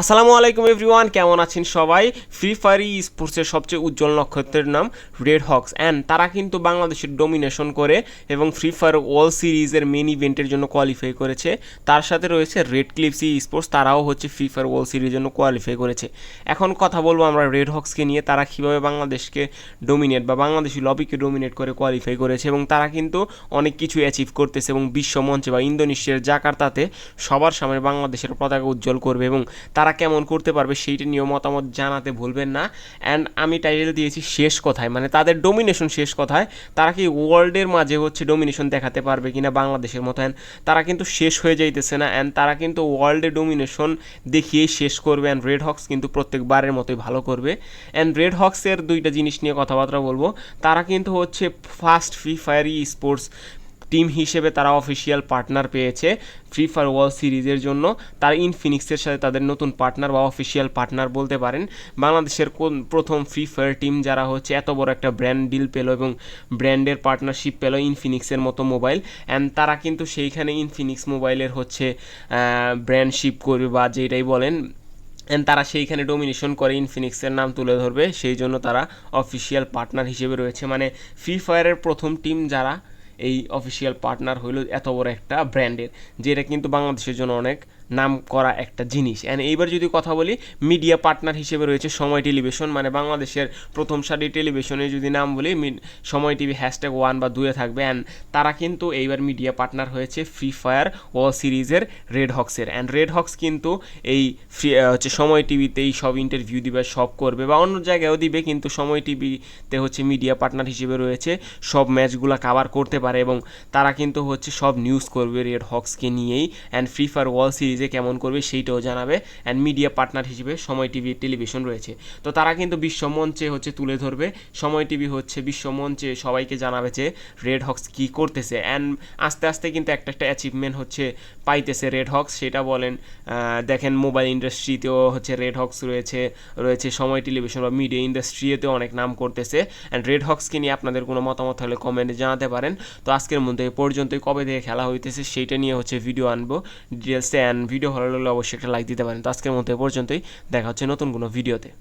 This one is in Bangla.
আসসালামু আলাইকুম এভরিওয়ান, কেমন আছেন সবাই? ফ্রি ফায়ার স্পোর্টসের সবচেয়ে উজ্জ্বল নক্ষত্রের নাম রেড হক্স অ্যান্ড তারা কিন্তু বাংলাদেশের ডোমিনেশন করে এবং ফ্রি ফায়ার ওয়াল সিরিজের মেন ইভেন্টের জন্য কোয়ালিফাই করেছে। তার সাথে রয়েছে রেড ক্লিপস স্পোর্টস তারাও হচ্ছে ফ্রি ফায়ার ওয়াল সিরিজের জন্য কোয়ালিফাই করেছে। এখন কথা বলব আমরা রেড হক্সকে নিয়ে, তারা কীভাবে বাংলাদেশকে ডোমিনেট বা বাংলাদেশি লবিকে ডোমিনেট করে কোয়ালিফাই করেছে এবং তারা কিন্তু অনেক কিছু অ্যাচিভ করতেছে এবং বিশ্ব মঞ্চে বা ইন্দোনেশিয়ার জাকার্তাতে সবার সামনে বাংলাদেশের পতাকা উজ্জ্বল করবে এবং তারা কেমন করতে পারবে সেইটা নিয়েও মতামত জানাতে ভুলবেন না। অ্যান্ড আমি টাইটেল দিয়েছি শেষ কথায় মানে তাদের ডোমিনেশন শেষ কথায়। তারা কি ওয়ার্ল্ডের মাঝে হচ্ছে ডোমিনেশন দেখাতে পারবে কিনা বাংলাদেশের মতো। অ্যান্ড তারা কিন্তু শেষ হয়ে যাইতেছে না। অ্যান্ড তারা কিন্তু ওয়ার্ল্ডে ডোমিনেশন দেখিয়েই শেষ করবে। অ্যান্ড রেড হক্স কিন্তু প্রত্যেকবারের মতোই ভালো করবে। অ্যান্ড রেড হক্সের দুইটা জিনিস নিয়ে কথাবার্তা বলব। তারা কিন্তু হচ্ছে first Free Fire esports team হিসেবে তারা অফিসিয়াল পার্টনার পেয়েছে ফ্রি ফায়ার ওয়ার্ল্ড সিরিজের জন্য। তারা ইনফিনিক্সের সাথে তাদের নতুন পার্টনার বা অফিসিয়াল পার্টনার বলতে পারেন। বাংলাদেশের কোন, প্রথম ফ্রি ফায়ার টিম যারা হচ্ছে এত বড় একটা ব্র্যান্ড ডিল পেল এবং ব্র্যান্ডের পার্টনারশিপ পেল ইনফিনিক্সের মতো মোবাইল অ্যান্ড তারা কিন্তু সেইখানে ইনফিনিক্স মোবাইলের হচ্ছে ব্র্যান্ডশিপ করবে বা যেটাই বলেন অ্যান্ড তারা সেইখানে ডোমিনেশন করে ইনফিনিক্সের নাম তুলে ধরবে। সেই জন্য তারা অফিসিয়াল পার্টনার হিসেবে রয়েছে। মানে ফ্রি ফায়ারের প্রথম টিম যারা এই অফিসিয়াল পার্টনার হইল এত বড় একটা ব্র্যান্ডের যেটা কিন্তু বাংলাদেশের জন্য অনেক নাম করা একটা জিনিস। অ্যান্ড এইবার যদি কথা বলি মিডিয়া পার্টনার হিসেবে রয়েছে সময় টেলিভিশন মানে বাংলাদেশের প্রথম সারি টেলিভিশনে যদি নাম বলি সময় টিভি হ্যাশট্যাগ ওয়ান বা দুয়ে থাকবে। অ্যান্ড তারা কিন্তু এইবার মিডিয়া পার্টনার হয়েছে ফ্রি ফায়ার ও সিরিজের রেড হক্সের অ্যান্ড রেড হক্স কিন্তু এই ফ্রি হচ্ছে সময় টিভিতেই সব ইন্টারভিউ দিবে, সব করবে বা অন্য জায়গায়ও দিবে, কিন্তু সময় টিভিতে হচ্ছে মিডিয়া পার্টনার হিসেবে রয়েছে। সব ম্যাচগুলো কাভার করতে পারে এবং তারা কিন্তু হচ্ছে সব নিউজ করবে রেড হক্সকে নিয়েই। অ্যান্ড ফ্রি ফায়ার ওয়াল সিরিজে কেমন করবে সেইটাও জানাবে। অ্যান্ড মিডিয়া পার্টনার হিসেবে সময় টিভি টেলিভিশন রয়েছে। তো তারা কিন্তু বিশ্ব মঞ্চে হচ্ছে তুলে ধরবে। সময় টিভি হচ্ছে বিশ্ব মঞ্চে সবাইকে জানাবে যে রেড হক্স কী করতেছে। অ্যান্ড আস্তে আস্তে কিন্তু একটা একটা অ্যাচিভমেন্ট হচ্ছে পাইতেছে রেড হক্স সেটা বলেন দেখেন মোবাইল ইন্ডাস্ট্রিতেও হচ্ছে রেড হক্স রয়েছে রয়েছে সময় টেলিভিশন বা মিডিয়া ইন্ডাস্ট্রিতেও অনেক নাম করতেছে। অ্যান্ড রেড হক্সকে নিয়ে আপনাদের কোনো মতামত হলে কমেন্টে জানাতে পারেন। তো আজকের মধ্যে পর্যন্তই। কবে থেকে খেলা হইতেছে সেইটা নিয়ে হচ্ছে ভিডিও আনব। ডিটেলসে অ্যান্ড ভিডিও ভালো লাগলে অবশ্যই একটা লাইক দিতে পারেন। তো আজকের মতো এ পর্যন্তই। দেখা হচ্ছে নতুন কোনো ভিডিওতে।